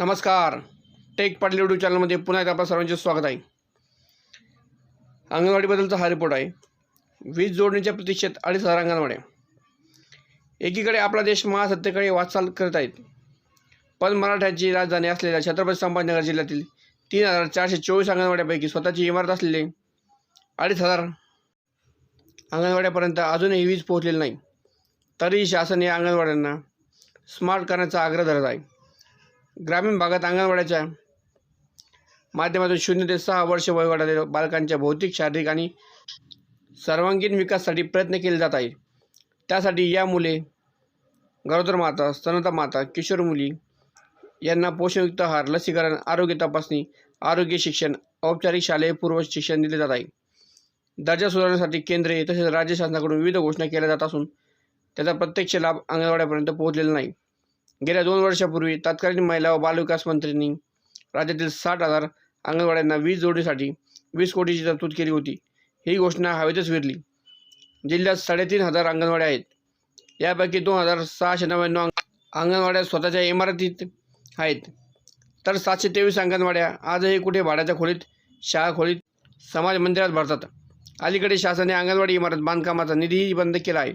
नमस्कार. Take Patil YouTube चॅनलमध्ये पुन्हा एकदा आपल्या सर्वांचे स्वागत आहे. अंगणवाडीबद्दलचा हा रिपोर्ट आहे. वीज जोडणीच्या प्रतीक्षेत अडीच हजार अंगणवाड्या. एकीकडे आपला देश महासत्तेकडे वाटचाल करत आहेत. पण मराठ्यांची राजधानी असलेल्या छत्रपती संभाजीनगर जिल्ह्यातील तीन हजार चारशे चोवीस अंगणवाड्यापैकी स्वतःची इमारत असलेले अडीच हजार अंगणवाड्यापर्यंत अजूनही वीज पोहोचलेली नाही. तरीही शासन या अंगणवाड्यांना स्मार्ट करण्याचा आग्रह धरत आहे. ग्रामीण भागात अंगणवाड्याच्या माध्यमातून शून्य ते सहा वर्ष वयोगटातील बालकांच्या भौतिक शारीरिक आणि सर्वांगीण विकासासाठी प्रयत्न केले जात आहेत. त्यासाठी या मुले गरोदर माता स्तनता माता किशोर मुली यांना पोषणयुक्त आहार लसीकरण आरोग्य तपासणी आरोग्य शिक्षण औपचारिक शालेय पूर्व शिक्षण दिले जात आहे. दर्जा सुधारण्यासाठी केंद्रीय तसेच राज्य शासनाकडून विविध घोषणा केल्या जात असून त्याचा प्रत्यक्ष लाभ अंगणवाड्यापर्यंत पोहोचलेला नाही. गेल्या दोन वर्षापूर्वी तत्कालीन महिला व बालविकास मंत्र्यांनी राज्यातील साठ हजार अंगणवाड्यांना वीज जोडणीसाठी वीस कोटीची तरतूद केली होती. ही घोषणा हवेतच विरली. जिल्ह्यात साडेतीन हजार अंगणवाड्या आहेत. यापैकी दोन हजार सहाशे नव्याण्णव अंगणवाड्या स्वतःच्या इमारतीत आहेत. तर सातशे तेवीस अंगणवाड्या आजही कुठे भाड्याच्या खोलीत शाळा खोलीत समाज मंदिरात भरतात. अलीकडे शासनाने अंगणवाडी इमारत बांधकामाचा निधीही बंद केला आहे.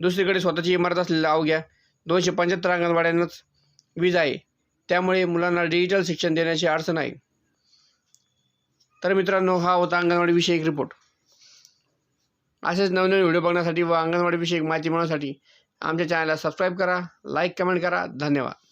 दुसरीकडे स्वतःची इमारत असलेल्या अवघ्या दोनशे पंच्याहत्तर अंगणवाड्यांनाच वीज आहे. त्यामुळे मुलांना डिजिटल शिक्षण देण्याची अडचण आहे. तर मित्रांनो हा होता अंगणवाडी एक रिपोर्ट असेच नवनवीन व्हिडिओ बघण्यासाठी व अंगणवाडीविषयक माहिती मिळवण्यासाठी आमच्या चॅनलला सबस्क्राईब करा लाईक कमेंट करा. धन्यवाद.